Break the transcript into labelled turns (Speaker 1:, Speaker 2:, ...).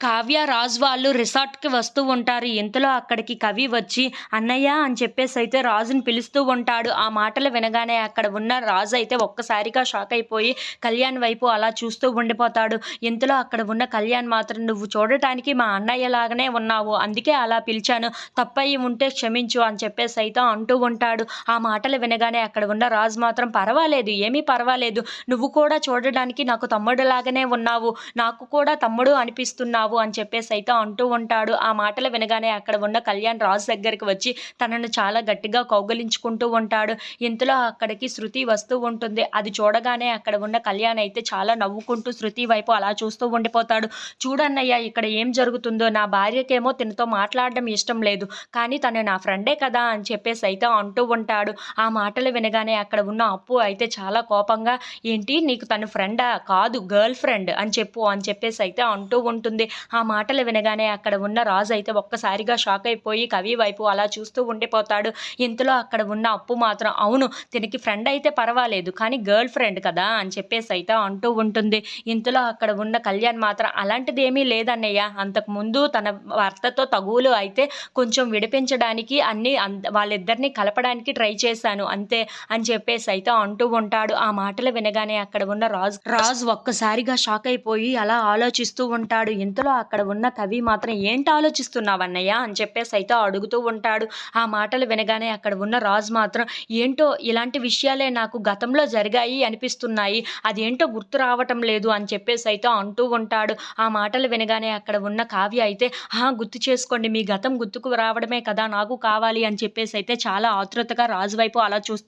Speaker 1: కావ్య రాజ్ వాళ్ళు రిసార్ట్కి వస్తూ ఉంటారు. ఇంతలో అక్కడికి కవి వచ్చి అన్నయ్య అని చెప్పేసి అయితే రాజుని పిలుస్తూ ఉంటాడు. ఆ మాటలు వినగానే అక్కడ ఉన్న రాజు అయితే ఒక్కసారిగా షాక్ అయిపోయి కళ్యాణ్ వైపు అలా చూస్తూ ఉండిపోతాడు. ఇంతలో అక్కడ ఉన్న కళ్యాణ్ మాత్రం నువ్వు చూడటానికి మా అన్నయ్య లాగానే ఉన్నావు. అందుకే అలా పిలిచాను. తప్పయి ఉంటే క్షమించు అని చెప్పేసి అయితే అంటూ ఉంటాడు. ఆ మాటలు వినగానే అక్కడ ఉన్న రాజు మాత్రం పర్వాలేదు ఏమీ పర్వాలేదు. నువ్వు కూడా చూడడానికి నాకు తమ్ముడు లాగానే ఉన్నావు. నాకు కూడా తమ్ముడు అనిపిస్తున్నావు. అని చెప్పేసి అయితే అంటూ ఉంటాడు. ఆ మాటలు వినగానే అక్కడ ఉన్న కళ్యాణ్ రాజు దగ్గరికి వచ్చి తనను చాలా గట్టిగా కౌగలించుకుంటూ ఉంటాడు. ఇంతలో అక్కడికి శృతి వస్తూ ఉంటుంది. అది చూడగానే అక్కడ ఉన్న కళ్యాణ్ అయితే చాలా నవ్వుకుంటూ శృతి వైపు అలా చూస్తూ ఉండిపోతాడు. చూడన్నయ్య ఇక్కడ ఏం జరుగుతుందో? నా భార్యకేమో తనతో మాట్లాడడం ఇష్టం లేదు. కానీ తను నా ఫ్రెండే కదా అని చెప్పేసి అయితే అంటూ ఉంటాడు. ఆ మాటలు వినగానే అక్కడ ఉన్న అప్పు అయితే చాలా కోపంగా ఏంటి? నీకు తను ఫ్రెండా? కాదు గర్ల్ ఫ్రెండ్ అని చెప్పు అని చెప్పేసి అయితే అంటూ ఉంటుంది. ఆ మాటలు వినగానే అక్కడ ఉన్న రాజు అయితే ఒక్కసారిగా షాక్ అయిపోయి కవి వైపు అలా చూస్తూ ఉండిపోతాడు. ఇంతలో అక్కడ ఉన్న అప్పు మాత్రం అవును తినకి ఫ్రెండ్ అయితే పర్వాలేదు కానీ గర్ల్ ఫ్రెండ్ కదా అని చెప్పేసి అయితే అంటూ ఉంటుంది. ఇంతలో అక్కడ ఉన్న కళ్యాణ్ మాత్రం అలాంటిది ఏమీ లేదన్నయ్య. అంతకుముందు తన భర్తతో తగువులు అయితే కొంచెం విడిపించడానికి అన్ని అంద- వాళ్ళిద్దరిని కలపడానికి ట్రై చేశాను అంతే అని చెప్పేసి అయితే అంటూ ఉంటాడు. ఆ మాటలు వినగానే అక్కడ ఉన్న రాజు రాజు ఒక్కసారిగా షాక్ అయిపోయి అలా ఆలోచిస్తూ ఉంటాడు. ఇంతలో అక్కడ ఉన్న కవి మాత్రం ఏంటి ఆలోచిస్తున్నావన్నయ్య అని చెప్పేసి అయితే అడుగుతూ ఉంటాడు. ఆ మాటలు వినగానే అక్కడ ఉన్న రాజు మాత్రం ఏంటో ఇలాంటి విషయాలే నాకు గతంలో జరిగాయి అనిపిస్తున్నాయి. అదేంటో గుర్తు రావటం లేదు అని చెప్పేసి అయితే అంటూ ఉంటాడు. ఆ మాటలు వినగానే అక్కడ ఉన్న కావ్య అయితే ఆ గుర్తు చేసుకోండి. మీ గతం గుర్తుకు రావడమే కదా నాకు కావాలి అని చెప్పేసి అయితే చాలా ఆతృతగా రాజు వైపు అలా చూస్తూ